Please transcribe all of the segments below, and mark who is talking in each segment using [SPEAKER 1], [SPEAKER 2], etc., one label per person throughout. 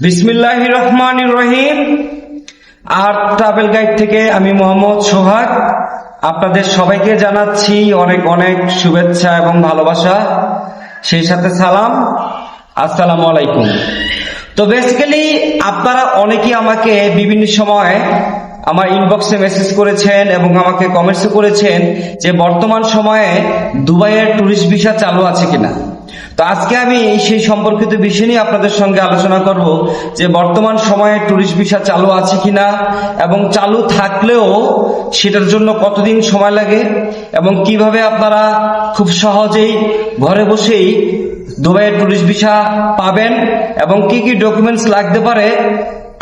[SPEAKER 1] বিসমিল্লাহ রহমান রহিম। আর ট্রাভেল গাইড থেকে আমি মোহাম্মদ সোহাগ। আপনাদের সবাইকে জানাচ্ছি অনেক অনেক শুভেচ্ছা এবং ভালোবাসা। সেই সাথে সালাম। আসসালামু আলাইকুম। তো বেসিক্যালি আপনারা অনেকেই আমাকে বিভিন্ন সময় আমার ইনবক্সে মেসেজ করেছেন এবং আমাকে কমেন্টসও করেছেন যে বর্তমান সময়ে দুবাইয়ের ট্যুরিস্ট ভিসা চালু আছে কিনা। তো আজকে আমি সেই সম্পর্কিত বিষয় নিয়ে আপনাদের সঙ্গে আলোচনা করব যে বর্তমান সময়ে ট্যুরিস্ট ভিসা চালু আছে কিনা এবং চালু থাকলেও সেটার জন্য কতদিন সময় লাগে এবং কীভাবে আপনারা খুব সহজেই ঘরে বসেই দুবাইয়ের ট্যুরিস্ট ভিসা পাবেন এবং কি কি ডকুমেন্টস লাগতে পারে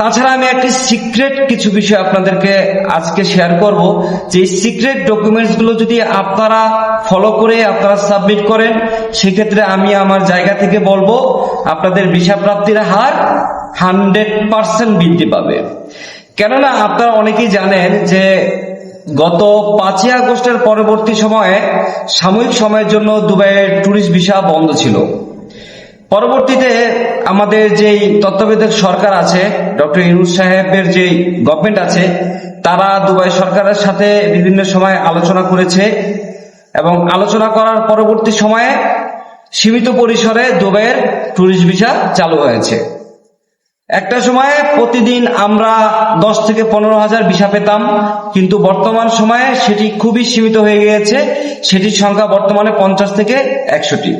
[SPEAKER 1] তাছাড়া আমি একটি সিক্রেট কিছু বিষয় আপনাদেরকে আজকে শেয়ার করব। যে সিক্রেট ডকুমেন্টসগুলো যদি আপনারা ফলো করে, আপনারা সাবমিট করেন, সেক্ষেত্রে আমি আমার জায়গা থেকে বলব, আপনাদের ভিসা প্রাপ্তির হার হান্ড্রেড পার্সেন্ট বৃদ্ধি পাবে। কেননা আপনারা অনেকেই জানেন যে গত পাঁচই আগস্টের পরবর্তী সময়ে সাময়িক সময়ের জন্য দুবাইয়ের ট্যুরিস্ট ভিসা বন্ধ ছিল। পরবর্তীতে আমাদের যেই তত্ত্বাবধায়ক সরকার আছে, ডক্টর ইউনুস সাহেবের যে গভর্নমেন্ট আছে, তারা দুবাই সরকারের সাথে বিভিন্ন সময় আলোচনা করেছে এবং আলোচনা করার পরবর্তী সময়ে সীমিত পরিসরে দুবাইয়ের ট্যুরিস্ট ভিসা চালু হয়েছে। একটা সময়ে প্রতিদিন আমরা দশ থেকে পনেরো হাজার ভিসা পেতাম, কিন্তু বর্তমান সময়ে সেটি খুবই সীমিত হয়ে গিয়েছে। সেটির সংখ্যা বর্তমানে পঞ্চাশ থেকে একশোটি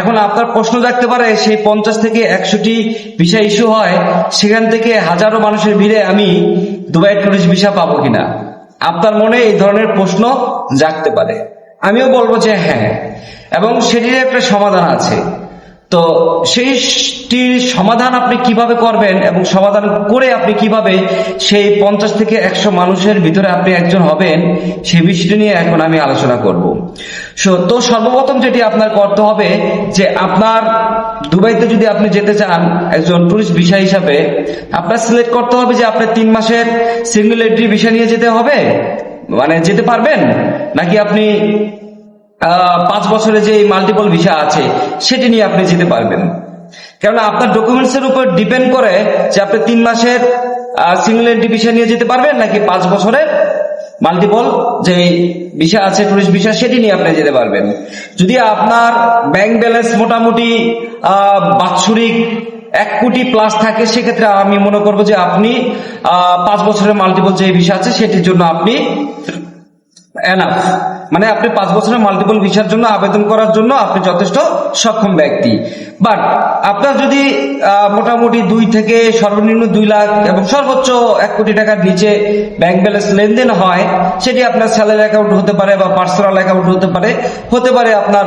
[SPEAKER 1] এখন আপনার প্রশ্ন থাকতে পারে, সেই পঞ্চাশ থেকে একশোটি ভিসা ইস্যু হয়, সেখান থেকে হাজারো মানুষের ভিড়ে আমি দুবাই টুরিস্ট ভিসা পাবো কিনা? আপনার মনে এই ধরনের প্রশ্ন জাগতে পারে। আমিও বলব যে হ্যাঁ এবং সেটির একটা সমাধান আছে। তো সেইটির সমাধান আপনি কীভাবে করবেন এবং সমাধান করে আপনি কীভাবে সেই পঞ্চাশ থেকে একশো মানুষের ভিতরে আপনি একজন হবেন, সেই বিষয়টি নিয়ে এখন আমি আলোচনা করব। সো তো সর্বপ্রথম যেটি আপনার করতে হবে যে আপনার দুবাইতে যদি আপনি যেতে চান একজন টুরিস্ট ভিসা হিসাবে, আপনার সিলেক্ট করতে হবে যে আপনার তিন মাসের সিঙ্গুলারিটি ভিসা নিয়ে যেতে হবে। মানে যেতে পারবেন? নাকি আপনি পাঁচ বছরে যে মাল্টিপল ভিসা আছে, সেটি নিয়ে আপনি যেতে পারবেন। কেননা আপনার ডকুমেন্টস এর উপর ডিপেন্ড করে যে আপনি তিন মাসের সিঙ্গেল এন্ট্রি ভিসা নিয়ে যেতে পারবেন নাকি পাঁচ বছরের মাল্টিপল যে ভিসা আছে টুরিস্ট ভিসা সেটি নিয়ে আপনি যেতে পারবেন। যদি আপনার ব্যাংক ব্যালেন্স মোটামুটি বাৎসরিক এক কোটি প্লাস থাকে, সেক্ষেত্রে আমি মনে করব যে আপনি পাঁচ বছরের মাল্টিপল যে ভিসা আছে, সেটির জন্য আপনি এনাফ মানে আপনি পাঁচ বছরের মাল্টিপল ভিসার জন্য আবেদন করার জন্য আপনি যথেষ্ট সক্ষম ব্যক্তি। বাট আপনার যদি মোটামুটি দুই থেকে সর্বনিম্ন দুই লাখ এবং সর্বোচ্চ এক কোটি টাকার নিচে ব্যাংক ব্যালেন্স লেনদেন হয়, সেটি আপনার স্যালারি অ্যাকাউন্ট হতে পারে বা পার্সোনাল অ্যাকাউন্ট হতে পারে হতে পারে আপনার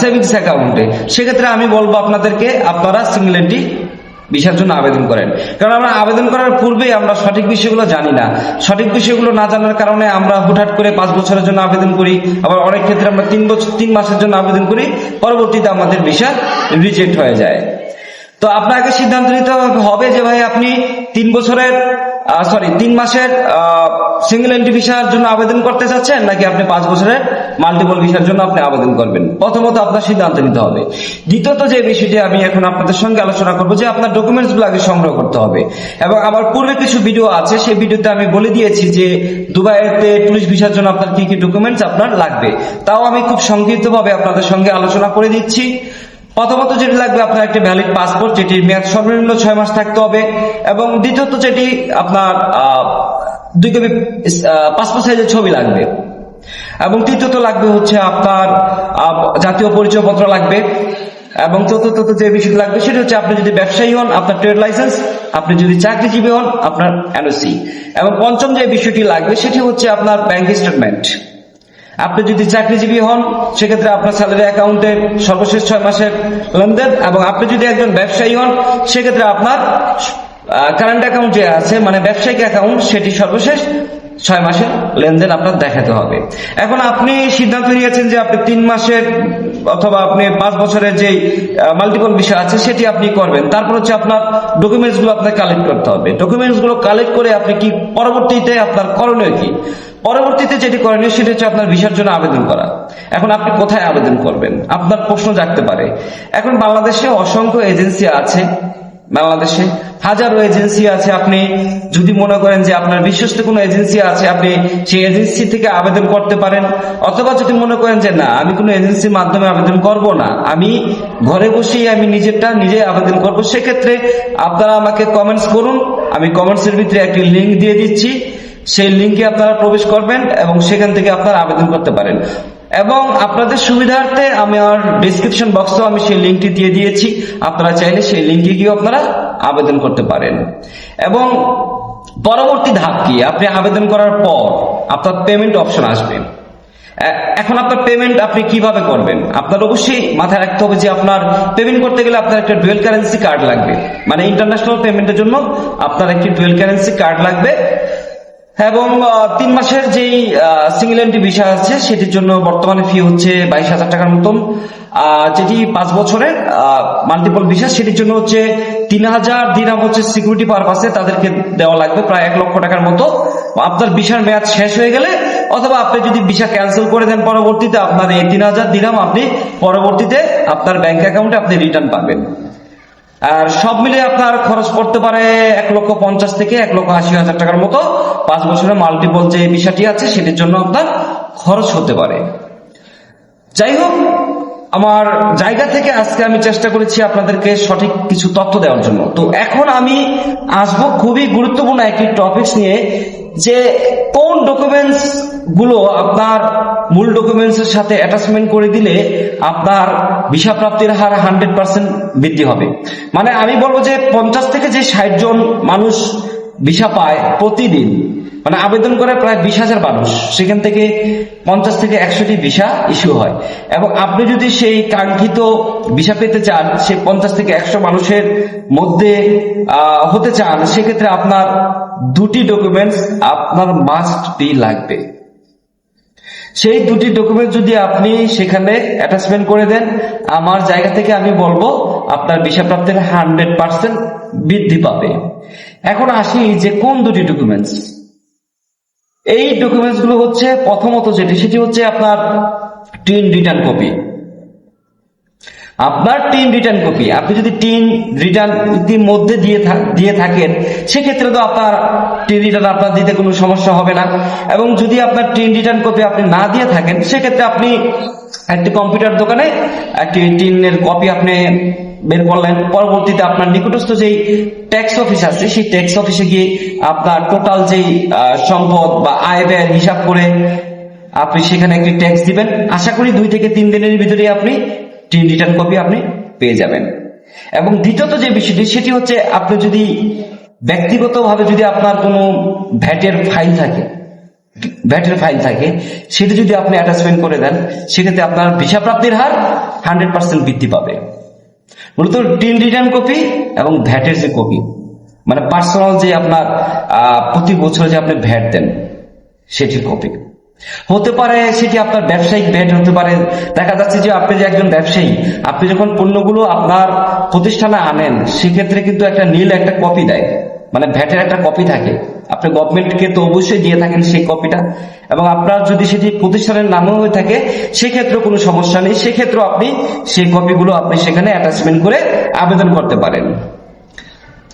[SPEAKER 1] সেভিংস অ্যাকাউন্টে সেক্ষেত্রে আমি বলব আপনাদেরকে, আপনারা সিঙ্গেলেন্টি ভিসার জন্য আবেদন করেন। কারণ আমরা আবেদন করার পূর্বেই আমরা সঠিক বিষয়গুলো জানি না। সঠিক বিষয়গুলো না জানার কারণে আমরা হুটহাট করে পাঁচ বছরের জন্য আবেদন করি, আবার অনেক ক্ষেত্রে আমরা তিন বছর তিন মাসের জন্য আবেদন করি, পরবর্তীতে আমাদের ভিসা রিজেক্ট হয়ে যায়। তো আপনাকে সিদ্ধান্ত নিতে হবে যে ভাই আপনি তিন বছরের সরি তিন মাসের সিঙ্গেল এন্ট্রি ভিসার জন্য আবেদন করতে চাচ্ছেন নাকি আপনি পাঁচ বছরের মাল্টিপল ভিসার জন্য আপনি আবেদন করবেন। প্রথমত আপনার সিদ্ধান্ত নিতে হবে। দ্বিতীয়ত যে বিষয়টি আমি এখন আপনাদের সঙ্গে আলোচনা করব, যে আপনার ডকুমেন্টসগুলো আগে সংগ্রহ করতে হবে। এবং আমার পূর্বে কিছু ভিডিও আছে, সেই ভিডিওতে আমি বলে দিয়েছি যে দুবাইতে টুরিস্ট ভিসার জন্য আপনার কি কি ডকুমেন্টস আপনার লাগবে। তাও আমি খুব সংক্ষিপ্ত ভাবে আপনাদের সঙ্গে আলোচনা করে দিচ্ছি। প্রথমত যেটি লাগবে, আপনার একটি ভ্যালিড পাসপোর্ট যেটির মেয়াদ সর্বনিম্ন ছয় মাস থাকতে হবে। এবং দ্বিতীয়ত যেটি আপনার দুই কপি পাসপোর্ট সাইজের ছবি লাগবে। এবং তৃতীয়ত লাগবে হচ্ছে আপনার জাতীয় পরিচয়পত্র লাগবে। এবং চতুর্থত যে বিষয়টি লাগবে সেটা হচ্ছে আপনি যদি ব্যবসায়ী হন, আপনার ট্রেড লাইসেন্স, আপনি যদি চাকরিজীবী হন, আপনার এনওসি এবং পঞ্চম যে বিষয়টি লাগবে সেটি হচ্ছে আপনার ব্যাংক স্টেটমেন্ট আপনি যদি চাকরিজীবী হন, সেক্ষেত্রে আপনার স্যালারি অ্যাকাউন্টে সর্বশেষ ছয় মাসের লেনদেন এবং আপনি যদি একজন ব্যবসায়ী হন, সেক্ষেত্রে আপনার কারেন্ট অ্যাকাউন্ট যে আছে মানে ব্যবসায়িক অ্যাকাউন্ট সেটি সর্বশেষ ছয় মাসের লেনদেন আপনার দেখাতে হবে। এখন আপনি সিদ্ধান্ত নিয়েছেন যে আপনি তিন মাসের অথবা আপনি পাঁচ বছরের যে মাল্টিপল বিষয় আছে, সেটি আপনি করবেন। তারপর হচ্ছে আপনার ডকুমেন্টসগুলো আপনাকে কালেক্ট করতে হবে। ডকুমেন্টসগুলো কালেক্ট করে আপনি কি পরবর্তীতে আপনার করণীয় কি? পরবর্তীতে যেটি করণীয়, সেটি হচ্ছে আপনার ভিসার জন্য আবেদন করা। এখন আপনি কোথায় আবেদন করবেন? আপনার প্রশ্ন জাগতে পারে। এখন বাংলাদেশে অসংখ্য এজেন্সি আছে বাংলাদেশে। হাজারো এজেন্সি আছে আপনি যদি মনে করেন যে আপনার বিশ্বস্ত কোনো এজেন্সি আছে, আপনি সেই এজেন্সি থেকে আবেদন করতে পারেন। অথবা যদি মনে করেন যে না, আমি কোনো এজেন্সির মাধ্যমে আবেদন করব না, আমি ঘরে বসেই আমি নিজেরটা নিজে আবেদন করব, সেক্ষেত্রে আপনারা আমাকে কমেন্টস করুন। আমি কমেন্টসের ভিতরে একটি লিঙ্ক দিয়ে দিচ্ছি। সেই লিঙ্কে আপনারা প্রবেশ করবেন এবং সেখান থেকে আপনারা আবেদন করতে পারেন। এবং আপনাদের সুবিধার্থে আমি আমার ডিসক্রিপশন বক্সেও আমি সেই লিঙ্কটি দিয়ে দিয়েছি। আপনারা চাইলে সেই লিঙ্কে গিয়ে আপনারা আবেদন করতে পারেন। এবং পরবর্তী ধাপ কি? আপনি আবেদন করার পর আপনার পেমেন্ট অপশন আসবে। এখন আপনার পেমেন্ট আপনি কীভাবে করবেন? আপনার অবশ্যই মাথায় রাখতে হবে যে আপনার পেমেন্ট করতে গেলে আপনার একটা ডুয়েল কারেন্সি কার্ড লাগবে। মানে ইন্টারন্যাশনাল পেমেন্টের জন্য আপনার একটি ডুয়েল কারেন্সি কার্ড লাগবে। এবং আহ, তিন মাসের যেই সিঙ্গেল এন্ট্রি ভিসা আছে সেটির জন্য বর্তমানে ফি হচ্ছে বাইশ হাজার টাকার মতন। যেটি পাঁচ বছরের মাল্টিপল ভিসা সেটির জন্য হচ্ছে তিন হাজার দিনাম হচ্ছে সিকিউরিটি পারপাসে তাদেরকে দেওয়া লাগবে প্রায় এক লক্ষ টাকার মতো। আপনার ভিসার মেয়াদ শেষ হয়ে গেলে অথবা আপনি যদি ভিসা ক্যান্সেল করে দেন পরবর্তীতে আপনার এই তিন হাজার দিনাম আপনি পরবর্তীতে আপনার ব্যাংক অ্যাকাউন্টে আপনি রিটার্ন পাবেন। আর সব মিলে আপনার খরচ পড়তে পারে এক লক্ষ পঞ্চাশ থেকে এক লক্ষ আশি হাজার টাকার মতো। পাঁচ বছরের মাল্টিপল যে বিষয়টি আছে, সেটির জন্য আপনার খরচ হতে পারে। যাই হোক, আমার জায়গা থেকে আজকে আমি চেষ্টা করেছি আপনাদেরকে সঠিক কিছু তথ্য দেওয়ার জন্য। তো এখন আমি আসব খুবই গুরুত্বপূর্ণ একটি টপিকস নিয়ে, যে কোন ডকুমেন্টসগুলো আপনার মূল ডকুমেন্টস এর সাথে অ্যাটাচমেন্ট করে দিলে আপনার ভিসা প্রাপ্তির হার হান্ড্রেড পার্সেন্ট বৃদ্ধি হবে। মানে আমি বলব যে পঞ্চাশ থেকে যে ষাট জন মানুষ ভিসা পায় প্রতিদিন মানে আবেদন করে প্রায় বিশ হাজার মানুষ। সেখান থেকে পঞ্চাশ থেকে একশোটি ভিসা ইস্যু হয়। এবং আপনি যদি সেই কাঙ্ক্ষিত ভিসা পেতে চান সেই পঞ্চাশ থেকে একশো মানুষের মধ্যে হতে চান, সেক্ষেত্রে আপনার দুটি ডকুমেন্টস আপনার মাস্ট বি লাগবে। সেই দুটি ডকুমেন্ট যদি আপনি সেখানে অ্যাটাচমেন্ট করে দেন, আমার জায়গা থেকে আমি বলব, আপনার ভিসা প্রাপ্তির হান্ড্রেড পার্সেন্ট বৃদ্ধি পাবে। এখন আসি যে কোন দুটি ডকুমেন্টস এই ডকুমেন্টসগুলো হচ্ছে প্রথমত যেটি সেটি হচ্ছে আপনার টিন রিটার্ন কপি আপনার টিন রিটার্ন কপি আপনি যদি টিন রিটার্ন মধ্যে দিয়ে দিয়ে থাকেন, সেক্ষেত্রে তো আপনার টিন রিটার্ন আপনার দিতে কোনো সমস্যা হবে না। এবং যদি আপনার টিন রিটার্ন কপি আপনি না দিয়ে থাকেন, সেক্ষেত্রে আপনি একটি কম্পিউটার দোকানে একটি টিনের কপি আপনি বের করলেন। পরবর্তীতে আপনার নিকটস্থ যেই ট্যাক্স অফিস আছে, সেই ট্যাক্স অফিসে গিয়ে আপনার টোটাল যেই সম্পদ বা আয় ব্যয় হিসাব করে আপনি সেখানে একটি ট্যাক্স দিবেন। আশা করি দুই থেকে তিন দিনের ভিতরে আপনি টিন রিটার্ন কপি আপনি পেয়ে যাবেন। এবং দ্বিতীয়ত যে বিষয়টি, সেটি হচ্ছে আপনি যদি ব্যক্তিগতভাবে যদি আপনার কোনো ভ্যাটের ফাইল থাকে, ভ্যাটের ফাইল থাকে, সেটা যদি আপনি অ্যাটাচমেন্ট করে দেন, সেক্ষেত্রে আপনার ভিসা প্রাপ্তির হার হান্ড্রেড পার্সেন্ট বৃদ্ধি পাবে। মূলত টিন রিটার্ন কপি এবং ভ্যাটের যে কপি মানে পার্সোনাল যে আপনার প্রতি বছর যে আপনি ভ্যাট দেন, সেটির কপি হতে পারে সেটি আপনার ব্যবসায়িক ভ্যাট হতে পারে। দেখা যাচ্ছে যে আপনি যে একজন ব্যবসায়ী, আপনি যখন পণ্যগুলো আপনার প্রতিষ্ঠানে আনেন, সেক্ষেত্রে কিন্তু একটা নীল একটা কপি দেয়। মানে ভ্যাটের একটা কপি থাকে। আপনি গভর্নমেন্টকে তো অবশ্যই দিয়ে থাকেন সেই কপিটা এবং আপনার যদি সেটি প্রতিষ্ঠানের নামেও হয়ে থাকে সেক্ষেত্রে কোনো সমস্যা নেই। সেক্ষেত্রেও আপনি সেই কপিগুলো আপনি সেখানে অ্যাটাচমেন্ট করে আবেদন করতে পারেন।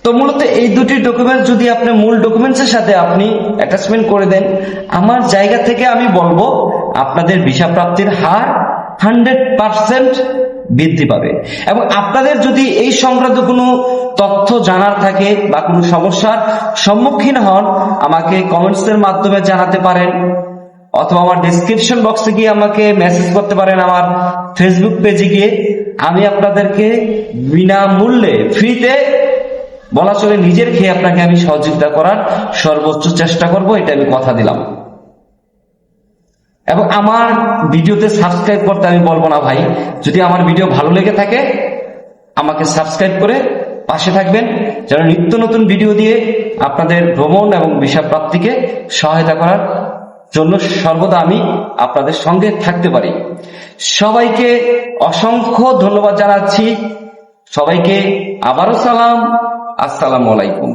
[SPEAKER 1] তো মূলত এই দুটি ডকুমেন্ট যদি আপনি মূল ডকুমেন্টসের সাথে আপনি অ্যাটাচমেন্ট করে দেন, আমার জায়গা থেকে আমি বলব আপনাদের ভিসা প্রাপ্তির হার হান্ড্রেড পার্সেন্ট বৃদ্ধি পাবে। এবং আপনাদের যদি এই সংক্রান্ত কোনো তথ্য জানার থাকে বা কোনো সমস্যার সম্মুখীন হন, আমাকে কমেন্টসের মাধ্যমে জানাতে পারেন, অথবা আমার ডিসক্রিপশন বক্সে গিয়ে আমাকে মেসেজ করতে পারেন আমার ফেসবুক পেজে গিয়ে। আমি আপনাদেরকে বিনামূল্যে ফ্রিতে বলা চলে নিজের খেয়ে আপনাকে আমি সহযোগিতা করার সর্বোচ্চ চেষ্টা করব, এটা আমি কথা দিলাম। এবং আমার ভিডিওতে সাবস্ক্রাইব করতে আমি বলব না ভাই, যদি আমার ভিডিও ভালো লেগে থাকে, আমাকে সাবস্ক্রাইব করে পাশে থাকবেন, যেন নিত্য নতুন ভিডিও দিয়ে আপনাদের ভ্রমণ এবং বিষয় প্রাপ্তিকে সহায়তা করার জন্য সর্বদা আমি আপনাদের সঙ্গে থাকতে পারি। সবাইকে অসংখ্য ধন্যবাদ জানাচ্ছি। সবাইকে আবারও সালাম। আসসালামু আলাইকুম।